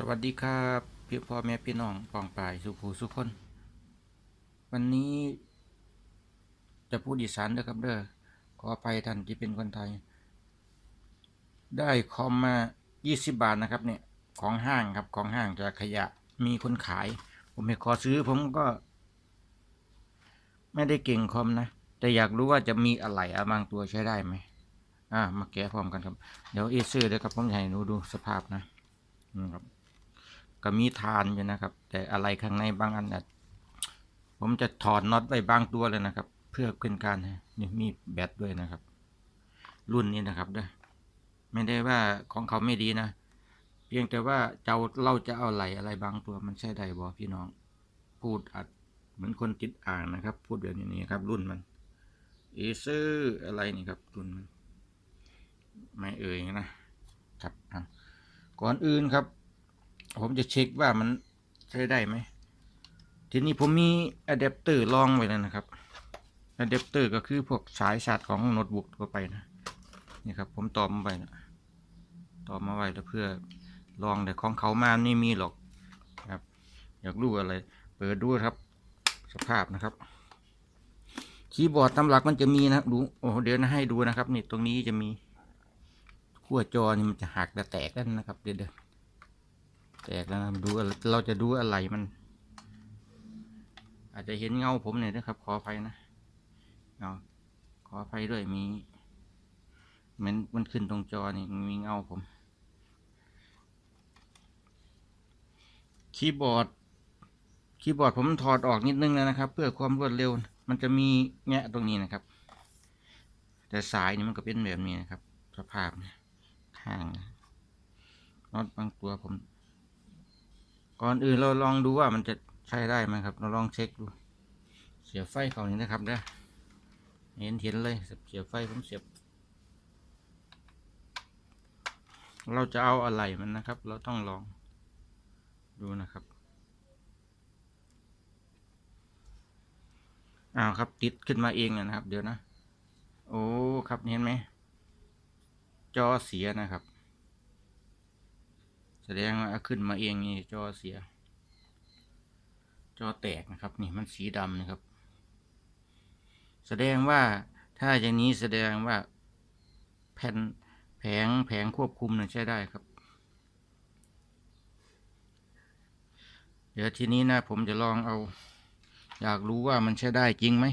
สวัสดีครับพี่พ่อแม่พี่น้องปองปายสุภูสุคน วันนี้จะพูดอีสานเด้อครับเด้อขออภัยท่านที่เป็นคนไทย ได้คอมมา 20 บาทนะครับเนี่ยของห้างครับของห้างจากขยะมีคนขาย ผมไปขอซื้อผมก็ ไม่ได้เก่งคอมนะ แต่อยากรู้ว่าจะมีอะไรอะบางตัวใช้ได้ไหมอ่ามาแกะพร้อมกันครับ เดี๋ยวเอซื้อเดี๋ยวครับผมให้หนูดูสภาพนะอืมครับ ก็มีทานอยู่นะครับ แต่อะไรข้างในบางอันน่ะผมจะถอดน็อตไว้บางตัวเลยนะครับ เพื่อเป็นการนี่มีแบตด้วยนะครับ รุ่นนี้นะครับด้อไม่ได้ว่าของเขาไม่ดีนะ เพียงแต่ว่าเจ้าเราจะเอาไหลอะไรบางตัวมันใช่ได้บ่พี่น้อง พูดอัดเหมือนคนติดอ่างนะครับ พูดแบบนี้ครับ รุ่นมันเอเซอร์อะไรนี่ครับ รุ่นมัน ไม่เอ่ยนะครับก่อนอื่นครับ ผมจะเช็คว่ามันใช้ได้ไหม ทีนี้ผมมีอะแดปเตอร์รองไว้แล้วนะครับอะแดปเตอร์ก็คือพวกสายชาร์จของโน้ตบุ๊กทั่วไปนะ นี่ครับ ผมต่อมาไว้นะต่อมาไว้แล้วเพื่อลองแต่ของเขามาไม่มีหรอกครับ อยากรู้อะไร เปิดดูครับ สภาพนะครับ คีย์บอร์ดตำหลักมันจะมีนะดูโอ้เดี๋ยวนะให้ดูนะครับ นี่ตรงนี้จะมีขั้วจอนี่มันจะหักและแตกแล้วนะครับ เดี๋ยว แตกแล้วนะดูเราจะดูอะไรมัน อาจจะเห็นเงาผมเนี่ยนะครับ ขออภัยนะเงาขออภัยด้วยมีเหมือนมันขึ้นตรงจอนี่มีเงาผม คีย์บอร์ด คีย์บอร์ดผมถอดออกนิดนึงแล้วนะครับ เพื่อความรวดเร็ว มันจะมีแงะตรงนี้นะครับ แต่สายนี่มันก็เป็นแบบนี้นะครับ สภาพเนี่ยข้างน็อตบางตัวผม ก่อนอื่นเราลองดูว่ามันจะใช้ได้ไหมครับ เราลองเช็คดู เสียบไฟเขานี้นะครับเด้อเห็นเห็นเลยเสียบไฟผมเสียบ เราจะเอาอะไรมันนะครับ เราต้องลองดูนะครับอ้าวครับติดขึ้นมาเองนะครับ เดี๋ยวนะ โอ้ครับเห็นไหมจอเสียนะครับ แสดงว่าขึ้นมาเองนี่จอเสีย จอแตกนะครับ นี่มันสีดำนะครับ แสดงว่าถ้าอย่างนี้แสดงว่าแผ่นแผงแผงควบคุมนะใช้ได้ครับ เดี๋ยวทีนี้นะผมจะลองเอา อยากรู้ว่ามันใช้ได้จริงไหม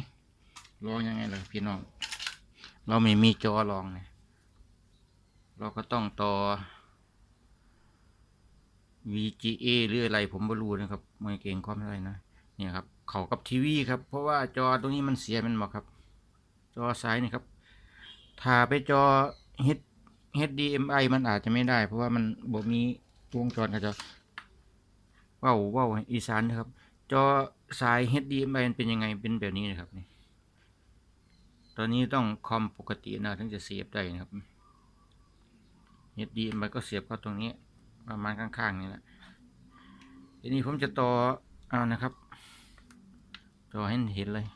ลองยังไงล่ะพี่น้อง เราไม่มีจอลองเนี่ยเราก็ต้องต่อ VGA หรืออะไรผมไม่รู้นะครับไม่เก่งความอะไรนะเนี่ยครับเขากับทีวีครับ เพราะว่าจอตรงนี้มันเสียมันบอกครับ จอซ้ายนี่ครับถ้าไปจอ H HDMI มันอาจจะไม่ได้ เพราะว่ามันบ่มีวงจรกับจอว้าวว้าวอีสานนะครับ จอสาย HDMI มันเป็นยังไงเป็นแบบนี้นะครับนี่ตอนนี้ต้องคอมปกตินะถึงจะเสียบได้นะครับ HDMI ก็เสียบเข้าตรงนี้ ประมาณข้างๆนี่แหละทีนี้ผมจะต่อเอานะครับต่อให้เห็นเลย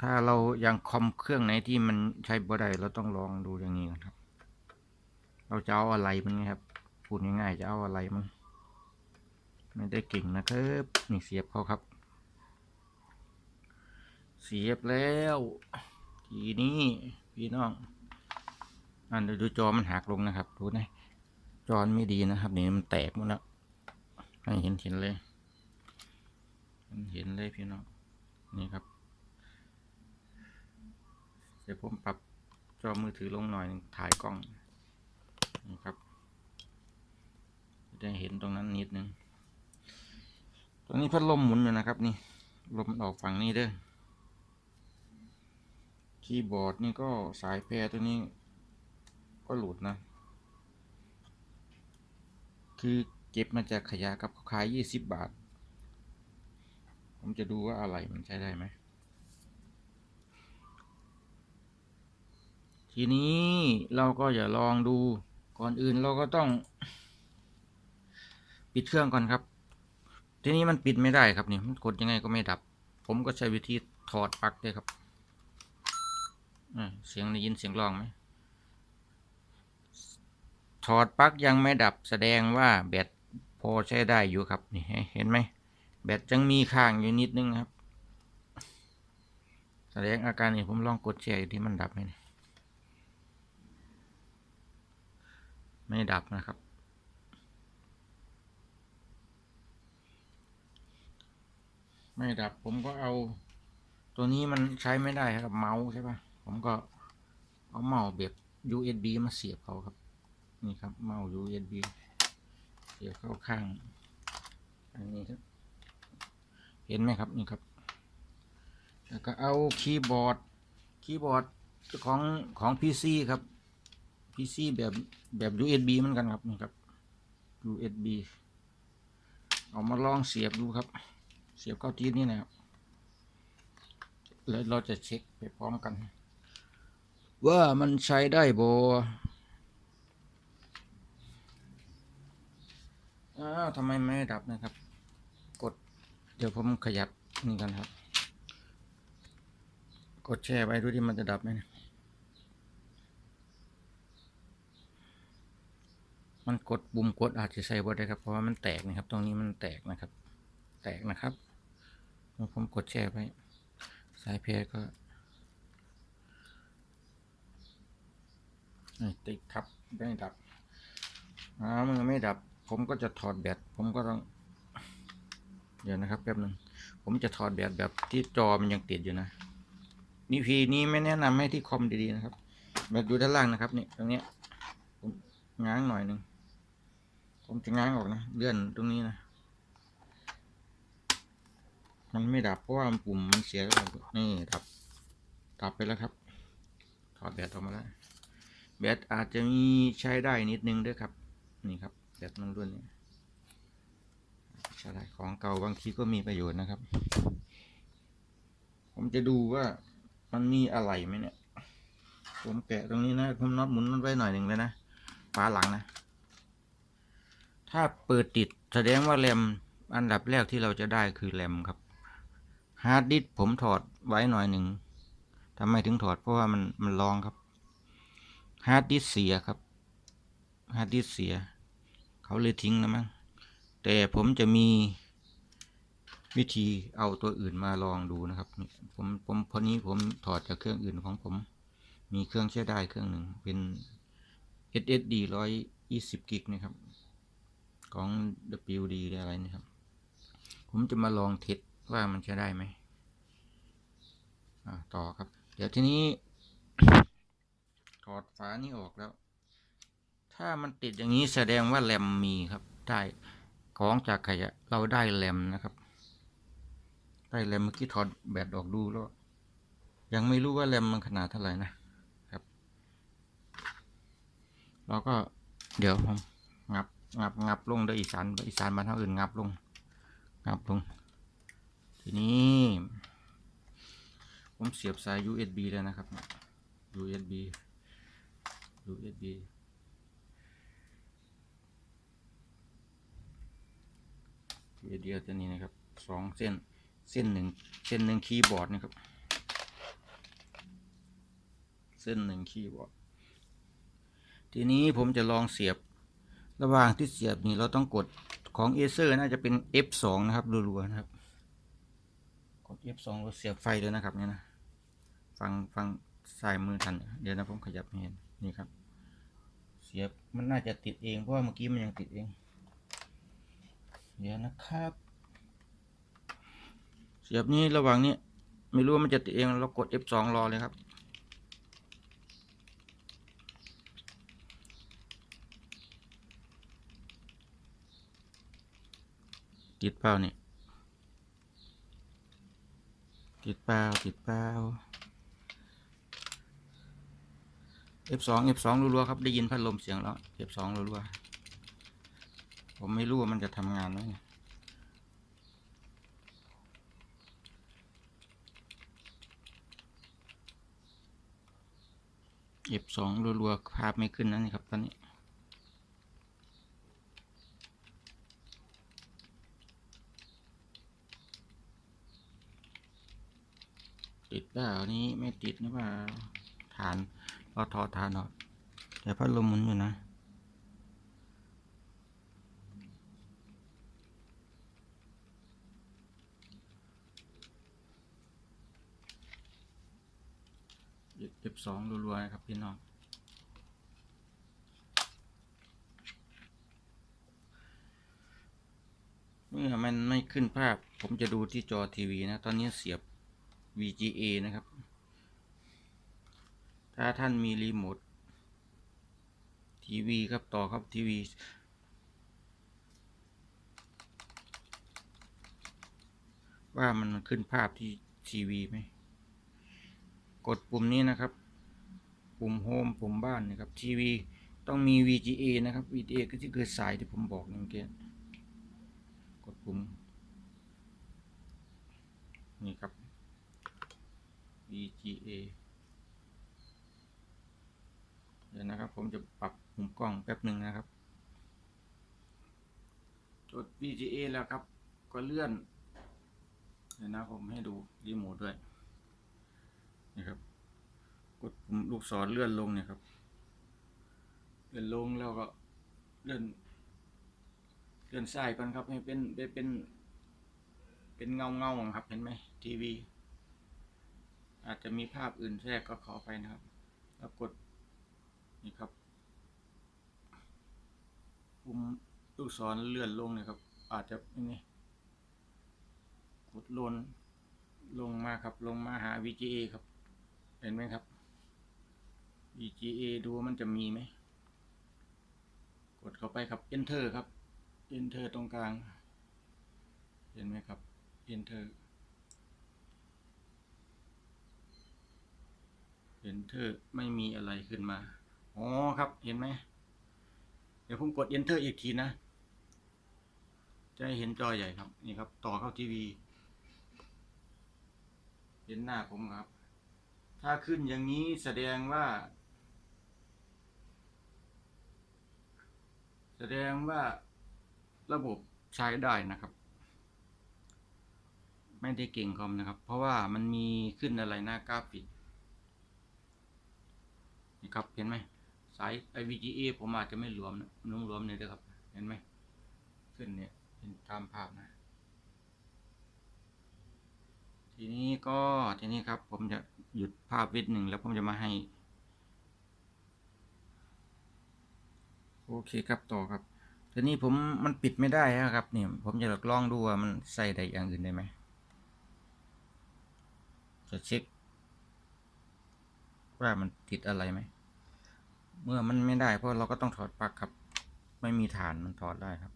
ถ้าเราอยังคอมเครื่องไหนที่มันใช้บ่ได้เราต้องลองดูอย่างนี้นะครับ เราจะเอาอะไรมันไงครับพูดง่ายๆจะเอาอะไรมันไม่ได้เก่งนะครับนี่เสียบเขาครับ เสียบแล้วทีนี้พี่น้องอันเดี๋ยวดูจอมันหักลงนะครับดูนะ จอนไม่ดีนะครับนี่มันแตกหมดแล้วให้เห็นเห็นเลย เห็นเลยพี่น้องนี่ครับ เดี๋ยวผมปรับจอมือถือลงหน่อยถ่ายกล้องนี่ครับจะเห็นตรงนั้นนิดนึงตรงนี้พัดลมหมุนอยู่นะครับนี่ลมออกฝั่งนี้เด้อคีย์บอร์ดนี่ก็สายแพรตัวนี้ก็หลุดนะ คือเก็บมาจากขยะกับขายยี่สิบบาท ผมจะดูว่าอะไรมันใช้ได้ไหม ทีนี้เราก็อย่าลองดู ก่อนอื่นเราก็ต้อง ปิดเครื่องก่อนครับ ทีนี้มันปิดไม่ได้ครับนี่มันกดยังไงก็ไม่ดับ ผมก็ใช้วิธีถอดปลั๊กเลยครับเสียงได้ยินเสียงร้องไหม ถอดปลั๊กยังไม่ดับแสดงว่าแบตพอใช้ได้อยู่ครับนี่เห็นไหมแบตยังมีค้างอยู่นิดนึงครับ แสดงอาการนี่ผมลองกดแชร์อยู่ที่มันดับไหมเนี่ไม่ดับนะครับ ไม่ดับผมก็เอา ตัวนี้มันใช้ไม่ได้ครับเมาส์ใช่ปะผมก็เอาเมาส์แบบ USB มาเสียบเขาครับ นี่ครับเมาส์ USB เสียบเข้าข้าง อันนี้ครับ เห็นไหมครับนี่ครับ แล้วก็เอาคีย์บอร์ด คีย์บอร์ดของของ PC ครับ PC แบบแบบ USB เหมือนกันครับนี่ครับ USB เอามาลองเสียบดูครับ เสียบเข้าที่นี่นะครับแล้วเราจะเช็คไปพร้อมกัน ว่ามันใช้ได้บ่ อ้าวทำไมไม่ดับนะครับ กด เดี๋ยวผมขยับนี่กันครับ กดแช่ไว้ดูที่มันจะดับไหมนี่ยมันกดปุ่มกดอาจจะใส่บ่ได้ครับ เพราะว่ามันแตกนะครับ ตรงนี้มันแตกนะครับ แตกนะครับผมกดแช่ไว้ สายเพรก็ติดครับไม่ดับอ้าวมันไม่ดับ ผมก็จะถอดแบตผมก็ต้อง เดี๋ยวนะครับแป๊บหนึ่งผมจะถอดแบตแบบที่จอมันยังติดอยู่นะนี่พีนี้ไม่แนะนำให้ที่คอมดีๆนะครับแบตอยู่ด้านล่างนะครับนี่ตรงเนี้ยผมง้างหน่อยหนึ่งผมจะง้างออกนะเลื่อนตรงนี้นะมันไม่ดับเพราะว่าปุ่มมันเสียแล้วนี่ดับดับไปแล้วครับ ถอดแบตออกมาแล้วแบตอาจจะมีใช้ได้นิดนึงด้วยครับ นี่ครับ แบตมันรุ่นนี้ใช้ได้ของเก่าบางทีก็มีประโยชน์นะครับ ผมจะดูว่ามันมีอะไรไหมเนี่ย ผมแกะตรงนี้นะผมน็อตหมุนมันไว้หน่อยหนึ่งเลยนะฝาหลังนะ ถ้าเปิดติดแสดงว่าแรมอันดับแรกที่เราจะได้คือแรมครับฮาร์ดดิสผมถอดไว้หน่อยหนึ่งทำไมถึงถอดเพราะว่ามันมันลองครับฮาร์ดดิสเสียครับฮาร์ดดิสเสีย เขาเลยทิ้งนะมั้งแต่ผมจะมีวิธีเอาตัวอื่นมาลองดูนะครับ ผมผมพอนี้ผมถอดจากเครื่องอื่นของผม มีเครื่องใช้ได้เครื่องหนึ่งเป็น SSD ร้อยยี่สิบกิกนะครับ ของ WD อะไรนะครับ ผมจะมาลองเทสว่ามันใช้ได้ไหมอ่าต่อครับ เดี๋ยวทีนี้ ถอดฝานี้ออกแล้ว ถ้ามันติดอย่างนี้แสดงว่าแรมมีครับ ได้ของจากขยะเราได้แรมนะครับ ได้แรมเมื่อกี้ถอดแบตออกดูแล้ว ยังไม่รู้ว่าแรมมันขนาดเท่าไหร่นะครับ เราก็เดี๋ยวผมงับงับงับลงเด้ออีสานอีสานบ้านเท่าอื่นงับลง งับลง ทีนี้ผมเสียบสาย USB แล้วนะครับ USB USB เดียวตัวนี้นะครับสองเส้นเส้นหนึ่งเส้นหนึ่งคีย์บอร์ดนะครับ เส้นหนึ่งคีย์บอร์ดทีนี้ผมจะลองเสียบระหว่างที่เสียบนี่เราต้องกดของเอเซอร์น่าจะเป็น F2 นะครับรัวๆนะครับ กด F2 เราเสียบไฟเลยนะครับเนี่ยนะฟังฟังสายมือทัน เดี๋ยวนะผมขยับเห็นนี่ครับ เสียบมันน่าจะติดเองเพราะว่าเมื่อกี้มันยังติดเอง เดี๋ยวนะครับ เสียบนี้ระหว่างนี้ ไม่รู้ว่ามันจะติดเองเรากด F2 รอเลยครับติดเปล่าเนี่ยติดเปล่าติดเปล่า F2 F2 รัวๆครับ ได้ยินพัดลมเสียงแล้ว F2 รัวๆ ผมไม่รู้ว่ามันจะทำงานไหมเอฟสองรัวๆ ภาพไม่ขึ้นนั่นครับ ตอนนี้ ติดเปล่านี้ไม่ติดนะเปล่าฐานเราถอดฐานออกแต่พัดลมหมุนอยู่นะ F2 รัวๆนะครับพี่น้องเมื่อมันไม่ขึ้นภาพ ผมจะดูที่จอทีวีนะ ตอนนี้เสียบ VGA นะครับ ถ้าท่านมีรีโมททีวีครับต่อครับทีวีว่ามันขึ้นภาพที่ทีวีไหม กดปุ่มนี้นะครับ ปุ่มโฮมปุ่มบ้านนะครับทีวีต้องมี VGA นะครับ VGA ก็ที่คือสายที่ผมบอกเมื่อกี้กดปุ่มนี่ครับ VGA เดี๋ยวนะครับ ผมจะปรับมุมกล้องแป๊บหนึ่งนะครับกด VGA แล้วครับ ก็เลื่อน เดี๋ยวนะผมให้ดูรีโมทด้วย นี่ครับ กดปุ่มลูกศรเลื่อนลงเนี่ยครับ เลื่อนลงแล้วก็เลื่อน เลื่อนซ้ายก่อนครับ ให้เป็นเป็นเป็น เป็นเงาเงาครับเห็นไหมทีวี อาจจะมีภาพอื่นแทรกก็ขอไปนะครับ แล้วกดนี่ครับปุ่มลูกศรเลื่อนลงเนี่ยครับ อาจจะนี่กดลนลงมาครับลงมาหา VGA ครับ เห็นไหมครับ VGA ดูมันจะมีไหม กดเข้าไปครับ Enter ครับ Enter ตรงกลาง เห็นไหมครับ Enter Enter ไม่มีอะไรขึ้นมา อ๋อครับ เห็นไหม เดี๋ยวผมกด Enter อีกทีนะ จะเห็นจอใหญ่ครับ นี่ครับ ต่อเข้าทีวี เห็นหน้าผมครับ ถ้าขึ้นอย่างนี้แสดงว่า แสดงว่าระบบใช้ได้นะครับ ไม่ได้เก่งคอมนะครับ เพราะว่ามันมีขึ้นอะไรหน้ากราฟิกนี่ครับเห็นไหมสาย IVGA ผมอาจจะไม่รวมนะน้องรวมเนี่ยเด้อครับ เห็นไหมขึ้นเนี่ยเป็นตามภาพนะ ทีนี้ก็ทีนี้ครับผมจะ หยุดภาพวิดหนึ่งแล้วผมจะมาให้ โอเคครับต่อครับทีนี้ผมมันปิดไม่ได้ครับเนี่ยผมจะลองดูว่ามันใส่ได้อย่างอื่นได้ไหมจะเช็คว่ามันติดอะไรไหม เมื่อมันไม่ได้เพราะเราก็ต้องถอดปลั๊กครับ ไม่มีฐานมันถอดได้ครับ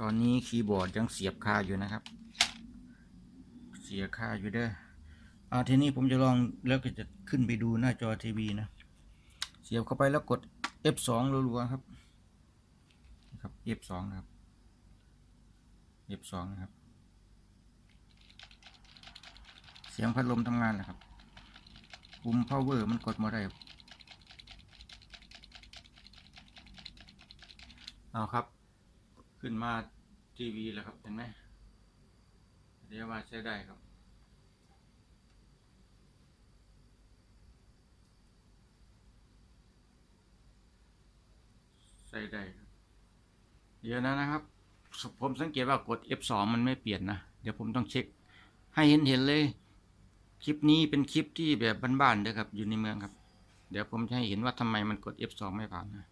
ตอนนี้คีย์บอร์ดยังเสียบคาอยู่นะครับ สียค่าอยู่เด้ออ่าทีนี้ผมจะลองแล้วก็จะขึ้นไปดูหน้าจอทีวีนะ เสียบเข้าไปแล้วกด F2 รัวๆครับนะครับ F2 นะครับ F2 นะครับ เสียงพัดลมทำงานนะครับ ปุ่ม power มันกดมาได้เอาครับ ขึ้นมาทีวีแล้วครับเห็นไหม เรียกว่าใช้ได้ครับ ใช้ได้ครับ เดี๋ยวนะนะครับ ผมสังเกตว่ากด F2 มันไม่เปลี่ยนนะ เดี๋ยวผมต้องเช็ค ให้เห็นเห็นเลย คลิปนี้เป็นคลิปที่แบบบ้านๆเด้อครับ อยู่ในเมืองครับ เดี๋ยวผมจะให้เห็นว่าทำไมมันกด F2 ไม่ผ่านนะ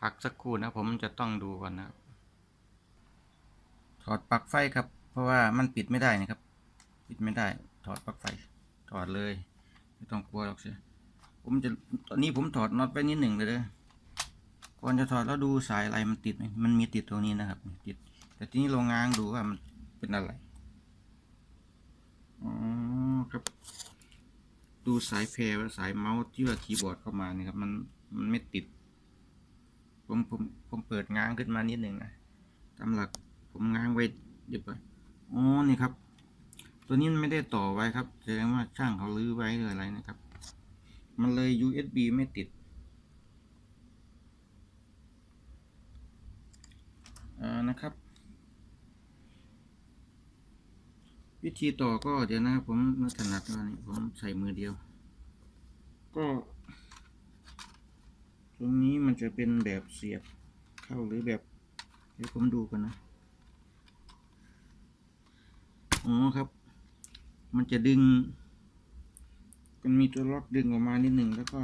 พักสักครู่นะผมจะต้องดูก่อนนะครับถอดปลั๊กไฟครับ เพราะว่ามันปิดไม่ได้นะครับ ปิดไม่ได้ ถอดปลั๊กไฟ ถอดเลย ไม่ต้องกลัวหรอกเสียผมจะ ตอนนี้ผมถอดน็อตไปนิดหนึ่งเลยเด้อก่อนจะถอดแล้วดูสายอะไรมันติดไหมมันมีติดตรงนี้นะครับ ติด แต่ทีนี้ลองง้างดูว่ามันเป็นอะไร อ๋อครับ ดูสายแพรว่าสายเมาส์ที่ว่าคีย์บอร์ดเข้ามานี่ครับ มัน มันไม่ติด ผม ผม ผมเปิดง้างขึ้นมานิดหนึ่งนะตามหลักผมง้างไว้เดี๋ยวไป อ๋อนี่ครับ ตัวนี้มันไม่ได้ต่อไว้ครับแสดงว่าช่างเขาลื้อไว้หรืออะไรนะครับ มันเลย USB ไม่ติดอานะครับ วิธีต่อก็เดี๋ยวนะครับผมม่ถนัดว่านี่ผมใส่มือเดียว ก็ ตรงนี้มันจะเป็นแบบเสียบเข้าหรือแบบ เดี๋ยวผมดูกันนะ อ๋อครับ มันจะดึง มันมีตัวล็อกดึงออกมานิดหนึ่งแล้วก็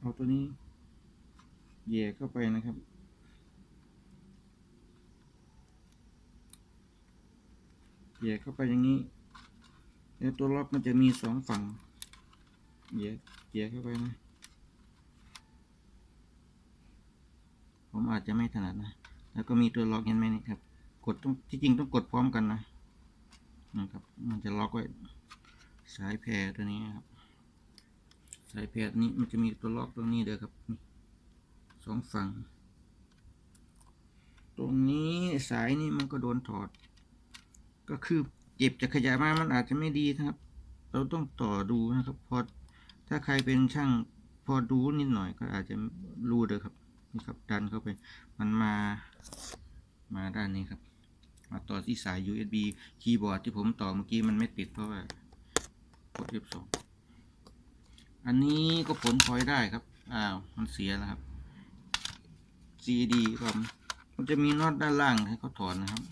เอาตัวนี้แย่เข้าไปนะครับแย่เข้าไปอย่างนี้ แล้วตัวล็อกมันจะมีสองฝั่งแย่แย่เข้าไปนะ ผมอาจจะไม่ถนัดนะ แล้วก็มีตัวล็อกเห็นไหมนี่ครับ กดต้องที่จริงต้องกดพร้อมกันนะ นะครับ มันจะล็อกไว้สายแพรตัวนี้ครับสายแพรนี้มันจะมีตัวล็อกตรงนี้เด้อครับนี่สองฝั่ง ตรงนี้สายนี้มันก็โดนถอด ก็คือเจ็บจะขยายมามันอาจจะไม่ดีนะครับ เราต้องต่อดูนะครับ พอถ้าใครเป็นช่างพอดูนิดหน่อยก็อาจจะรู้เด้อครับนี่ครับดันเข้าไป มันมา มาด้านนี้ครับ มาต่อที่สาย USB คีย์บอร์ดที่ผมต่อเมื่อกี้มันไม่ติดเพราะว่ากด F2 อันนี้ก็ผลพลอยได้ครับ อ้าว มันเสียแล้วครับ CD ก็มันจะมีน็อตด้านล่างให้เขาถอดนะครับ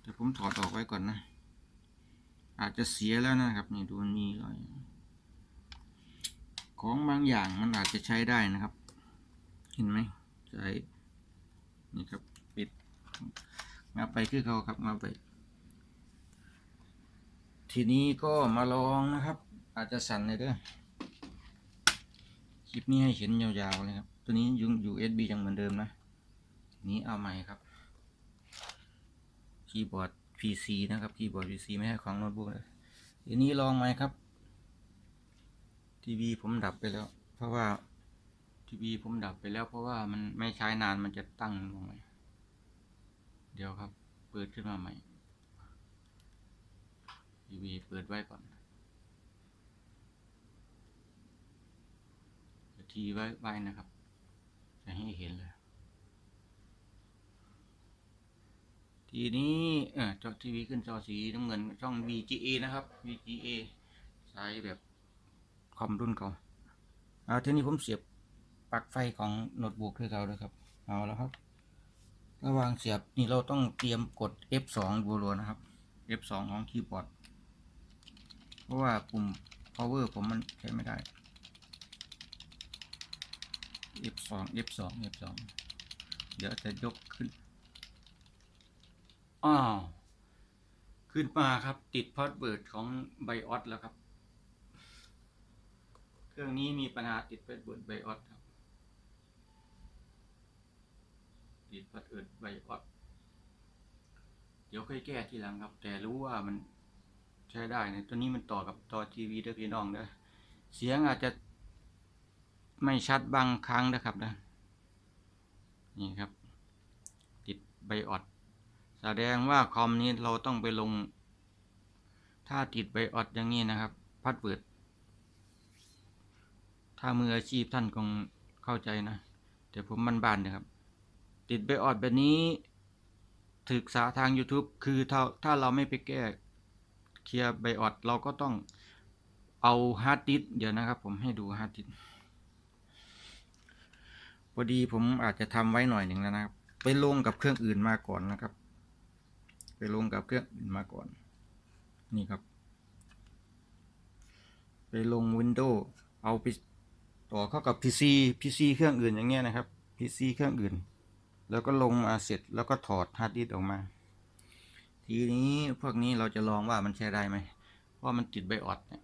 แต่ผมถอดออกไว้ก่อนนะ อาจจะเสียแล้วนะครับ นี่ดูมันมีรอยของบางอย่างมันอาจจะใช้ได้นะครับ เห็นไหมใช้นี่ครับ ปิด มาไปคือเขาครับมาไป ทีนี้ก็มาลองนะครับ อาจจะสั่นเลยเด้อคลิปนี้ให้เห็นยาวๆเลยครับ ตัวนี้ยัง USB ยังเหมือนเดิมนะนี้เอาใหม่ครับคีย์บอร์ด PC นะครับคีย์บอร์ด PC ไม่ใช่ของโน้ตบุ๊กเลยทีนี้ลองไหมครับทีวีผมดับไปแล้ว เพราะว่าทีวีผมดับไปแล้วเพราะว่ามันไม่ใช้นานมันจะตั้งลงไป เดี๋ยวครับ เปิดขึ้นมาใหม่ทีวีเปิดไว้ก่อนทีไว้ไว้นะครับ จะให้เห็นเลย ทีนี้เออจอทีวีขึ้นจอสีน้ำเงินช่อง VGA นะครับ VGA สายแบบคอมรุ่นเก่าอ่าทีนี้ผมเสียบปลั๊กไฟของโน้ตบุ๊กให้เขาเลยครับ เอาแล้วครับ ระหว่างเสียบนี่เราต้องเตรียมกด F2 รัวๆนะครับ F2 ของคีย์บอร์ด เพราะว่าปุ่ม power ผมมันใช้ไม่ได้ F2 F2 F2 เดี๋ยวจะยกขึ้น อ้าว ขึ้นมาครับ ติดพาสเวิร์ดของไบออสแล้วครับ เครื่องนี้มีปัญหาติดพาสเวิร์ดไบออสครับ ติดพาสเวิดไบออสเดี๋ยวค่อยแก้ทีหลังครับ แต่รู้ว่ามันใช้ได้นะตัวนี้มันต่อกับต่อทีวีด้วยพี่น้องเด้เสียงอาจจะไม่ชัดบางครั้งนะครับนะนี่ครับ ติดไบออสแสดงว่าคอมนี้เราต้องไปลง ถ้าติดไบออดอย่างนี้นะครับ พัดเปิด ถ้ามืออาชีพท่านคงเข้าใจนะ แต่ผมมันบานนะครับ ติดไบออดแบบนี้ศึกษาทาง YouTube คือถ้าถ้าเราไม่ไปแก้เคลียร์ไบออดเราก็ต้องเอาฮาร์ดดิสก์เดี๋ยวนะครับ ผมให้ดูฮาร์ดดิสก์พอดีผมอาจจะทำไว้หน่อยหนึ่งแล้วนะครับ ไปลงกับเครื่องอื่นมาก่อนนะครับ ไปลงกับเครื่องอื่นมาก่อน นี่ครับ ไปลง Windows เอาไปต่อเข้ากับ PC PC เครื่องอื่นอย่างเงี้ยนะครับ PC เครื่องอื่น แล้วก็ลงมาเสร็จแล้วก็ถอดฮาร์ดดิสออกมา ทีนี้พวกนี้เราจะลองว่ามันใช้ได้ไหมเพราะมันติดไบออดเนี่ย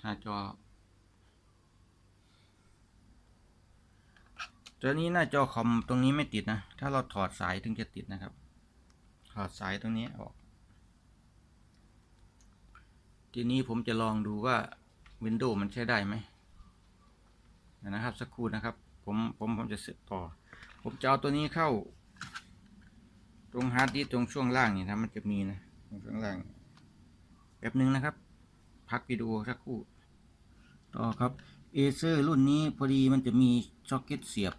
หน้าจอ ตัวนี้หน้าจอคอมตรงนี้ไม่ติดนะ ถ้าเราถอดสายถึงจะติดนะครับ ถอดสายตรงนี้ออก ทีนี้ผมจะลองดูว่า Windows มันใช้ได้ไหมนะครับ สักครู่นะครับ ผมผมผมจะเสร็จต่อ ผมจะเอาตัวนี้เข้า ตรงฮาร์ดดิสก์ตรงช่วงล่างนี่นะมันจะมีนะตรงช่วงล่างแป๊บหนึ่งนะครับ พักวิดีโอสักครู่ต่อครับเอเซอร์รุ่นนี้พอดีมันจะมีช็อคเก็ตเสียบ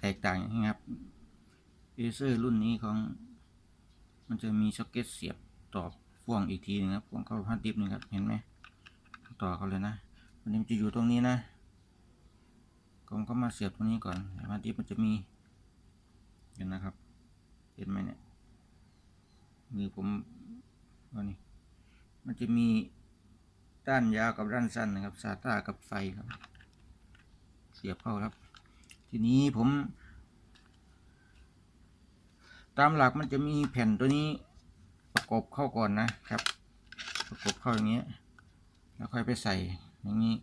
แตกต่างอย่างนี้ครับเอเซอร์รุ่นนี้ของ มันจะมีช็อคเก็ตเสียบต่อพ่วงอีกทีนึงครับพ่วงเข้าฮาร์ดดิสก์นึงครับเห็นไหมต่อเขาเลยนะมันจะอยู่ตรงนี้นะผมก็มาเสียบตรงนี้ก่อนฮาร์ดดิสก์มันจะมี ห็นนะครับ เห็นไหมเนี่ย มือผมว่านี่มันจะมีด้านยาวกับด้านสั้นนะครับ SATA กับไฟครับ เสียบเข้าครับ ทีนี้ผม ตามหลักมันจะมีแผ่นตัวนี้ประกบเข้าก่อนนะครับ ประกบเข้าอย่างเงี้ย แล้วค่อยไปใส่อย่างนี้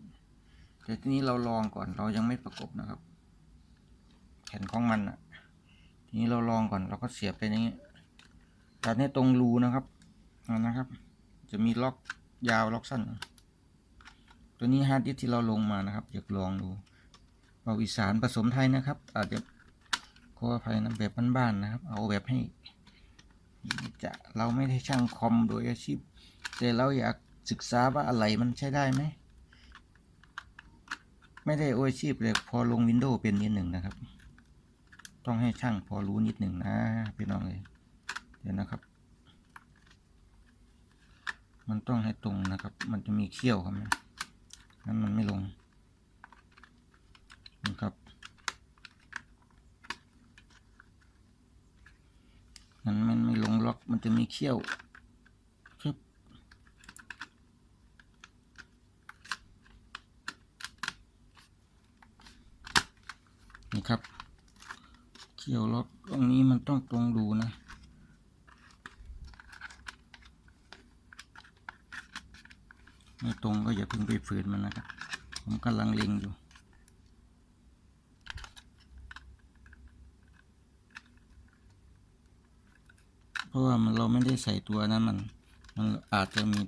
แต่ทีนี้เราลองก่อนเรายังไม่ประกบนะครับ แผ่นของมันอะ นี้เราลองก่อนเราก็เสียบไปอย่างนี้ตัดให้ตรงรูนะครับเอานะครับ จะมีล็อกยาวล็อกสั้น ตัวนี้ฮาร์ดดิสก์ที่เราลงมานะครับอยากลองดูเอาอีสานผสมไทยนะครับ อาจจะขออภัยนะแบบบ้านๆนะครับ เอาแบบให้ จะเราไม่ได้ช่างคอมโดยอาชีพ แต่เราอยากศึกษาว่าอะไรมันใช้ได้ไหม ไม่ได้อาชีพเลยพอลงวินโดว์เป็นนิดหนึ่งนะครับ ต้องให้ช่างพอรู้นิดหนึ่งนะพี่น้องเลยเดี๋ยวนะครับ มันต้องให้ตรงนะครับ มันจะมีเขี้ยวครับนะนั้นมันไม่ลงนะครับมันมันไม่ลงล็อกมันจะมีเขี้ยวชึบนี่ครับ เขี้ยวล็อก ต้องตรงดูนะไม่ตรงก็อย่าเพิ่งไปฝืนมันนะครับ ผมกำลังเล็งอยู่ เพราะว่ามันเราไม่ได้ใส่ตัวนั้นมัน มันอาจจะมี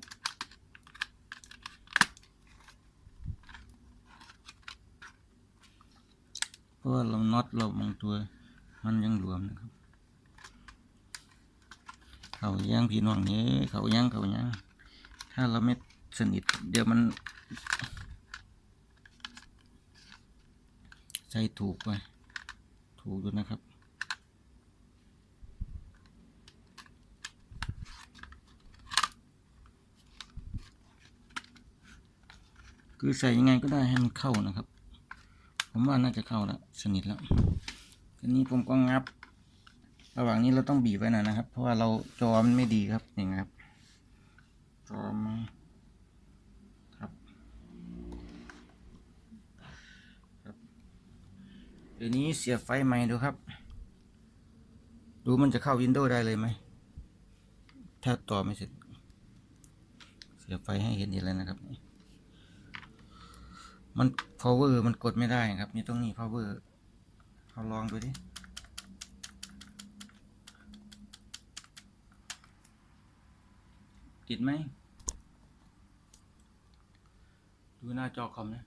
เพราะว่าเราน็อตเราบางตัวมันยังหลวมนะครับ เขาย่างพี่น้องนี้เขาย่างเขาย่างถ้าเราไม่สนิท เดี๋ยวมัน ใส่ถูกไปถูกอยู่นะครับคือใส่ยังไงก็ได้ให้มันเข้านะครับ ผมว่าน่าจะเข้าแล้วสนิทแล้วทีนี้ผมก็งับ ระหว่างนี้เราต้องบีบไว้หน่อยนะครับ เพราะว่าเราจอมันไม่ดีครับนี่ครับจอมครับครับทีนี้เสียบไฟใหม่ดูครับ ดูมันจะเข้าวินโดว์ได้เลยไหมถ้าต่อไม่เสร็จ เสียบไฟให้เห็นอีกแล้วนะครับ มัน power มันกดไม่ได้ครับ นี่ต้องนี่ power เอาลองดูดิ ติดไหม ดูหน้าจอคอมนะ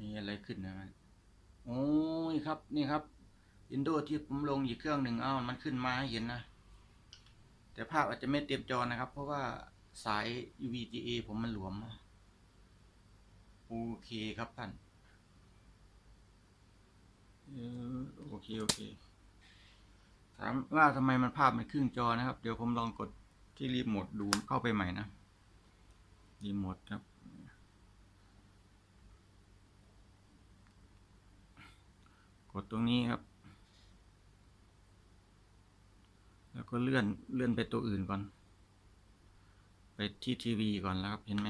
มีอะไรขึ้นนะมันโอ้ยครับ นี่ครับ Windows ที่ผมลงอีกเครื่องหนึ่งเอ้ามันขึ้นมาให้เห็นนะ แต่ภาพอาจจะไม่เต็มจอนะครับ เพราะว่าสาย UVGA ผมมันหลวม โอเคครับท่าน โอเค โอเค ถามว่าทำไมมันภาพมันครึ่งจอนะครับ เดี๋ยวผมลองกดที่รีโมทดูเข้าไปใหม่นะ รีโมทครับกดตรงนี้ครับ แล้วก็เลื่อนเลื่อนไปตัวอื่นก่อน ไปที่ทีวีก่อนแล้วครับ เห็นไหม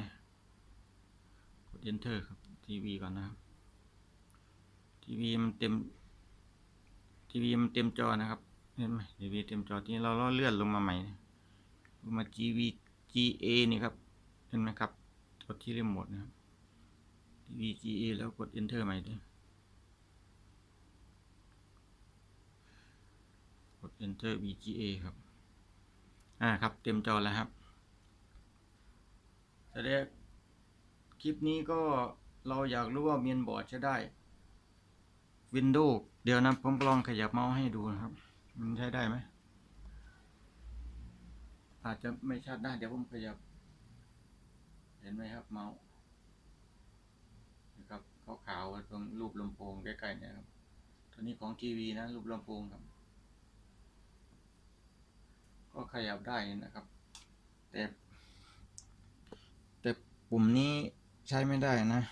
กด enter ครับทีวีก่อนนะครับ ทีวีมันเต็ม ทีวีมันเต็มจอนะครับเห็นไหมทีวีเต็มจอที่เราเลื่อนลงมาใหม่ลงมา GV GA นี่ครับ เห็นไหมครับกดที่รีโมทนะครับทีวี GA แล้วกด enter ใหม่ด้วยกด enter VGA ครับ อ่าครับเต็มจอแล้วครับแสดงคลิปนี้ก็เราอยากรู้ว่าเมียนบอร์ดใช้ได้ Windows เดี๋ยวนะผมลองขยับเมาส์ให้ดูนะครับ มันใช้ได้ไหม อาจจะไม่ชัดนะเดี๋ยวผมขยับ เห็นไหมครับเมาส์นะครับขาวๆตรงรูปลำโพงใกล้ๆเนี่ยครับตัวนี้ของทีวีนะ รูปลำโพงครับ ก็ขยับได้นะครับ แต่แต่ปุ่มนี้ใช้ไม่ได้นะ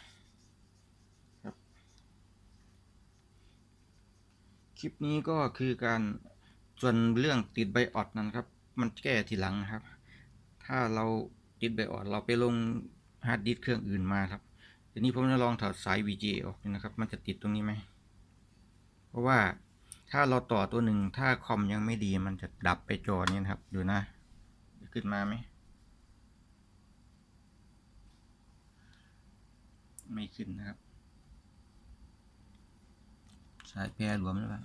คลิปนี้ก็คือการส่วนเรื่องติดไบออดนั้นครับ มันแก้ทีหลังนะครับ ถ้าเราติดไบออดเราไปลงฮาร์ดดิสก์เครื่องอื่นมาครับทีนี้ผมจะลองถอดสาย VGA ออกนะครับ มันจะติดตรงนี้ไหม เพราะว่าถ้าเราต่อตัวหนึ่งถ้าคอมยังไม่ดีมันจะดับไปจอนี้นะครับ ดูนะ ขึ้นมาไหม ไม่ขึ้นนะครับ สายแพรหลวมหรือเปล่า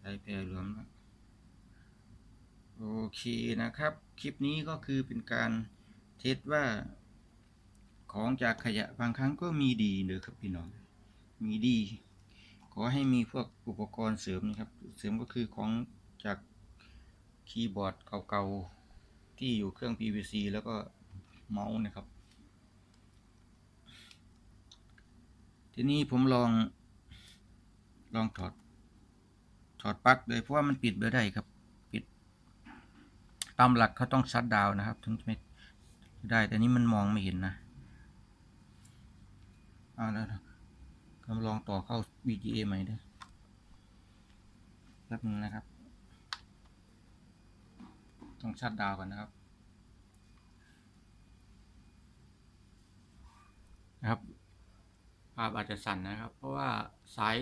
สายแพรหลวมแล้วโอเคนะครับ คลิปนี้ก็คือเป็นการเทสว่าของจากขยะบางครั้งก็มีดีเด้อครับพี่น้อง มีดี ขอให้มีพวกอุปกรณ์เสริมนะครับ เสริมก็คือของจากคีย์บอร์ดเก่าๆที่อยู่เครื่อง PVC แล้วก็เมาส์นะครับ ทีนี้ผมลอง ลองถอด ถอดปลั๊กเลยเพราะว่ามันปิดไม่ได้ครับ ปิด ตามหลักเขาต้องชัดดาวนะครับ ถึงจะไม่ได้ แต่นี้มันมองไม่เห็นนะเอาแล้วกำลองต่อเข้า VGA ใหม่ด้วยแป๊บนึงนะครับ ต้องชัดดาวก่อนนะครับ นะครับ ภาพอาจจะสั่นนะครับ เพราะว่าสาย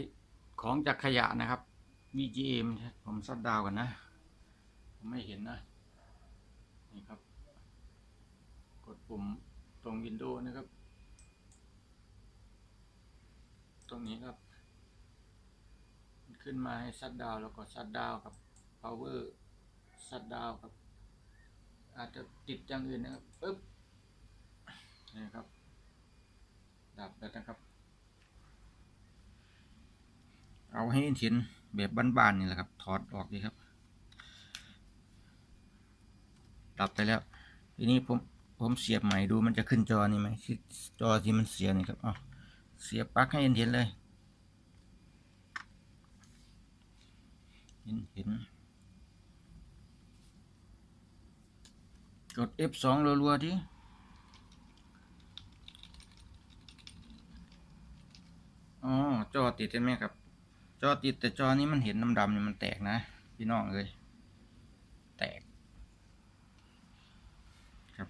ของจากขยะนะครับ VGA มันผมซัดดาวกันนะ ผมไม่เห็นนะ นี่ครับ กดปุ่มตรง Windows นะครับ ตรงนี้ครับ ขึ้นมาให้ซัดดาวแล้วก็ซัดดาวครับ power ซัดดาวครับ อาจจะติดอย่างอื่นนะครับปึ๊บนี่ครับดับแล้วนะครับ เอาให้เห็นแบบบ้านๆนี่แหละครับ ถอดออกดีครับดับไปแล้ว ทีนี้ผมผมเสียบใหม่ดูมันจะขึ้นจอนี่ไหมจอที่มันเสียนี่ครับอ๋อเสียบปลั๊กให้เห็นเห็นเลย เห็นเห็น กด F2 รัวๆที่อ๋อจอติดใช่ไหมครับ จอติดแต่จอนี้มันเห็นดำๆนี่มันแตกนะ พี่น้องเลยแตกครับ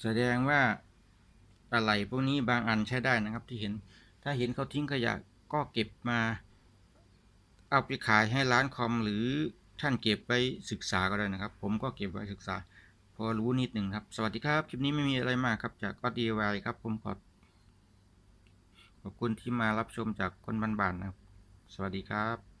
แสดงว่าอะไรพวกนี้บางอันใช้ได้นะครับที่เห็นถ้าเห็นเขาทิ้งขยะก็เก็บมา เอาไปขายให้ร้านคอมหรือท่านเก็บไว้ศึกษาก็ได้นะครับ ผมก็เก็บไว้ศึกษา พอรู้นิดหนึ่งครับ สวัสดีครับ คลิปนี้ไม่มีอะไรมากครับ จากก็ดีไวครับ ผมขอ ขอบคุณที่มารับชมจากคนบ้านๆนะครับ สวัสดีครับ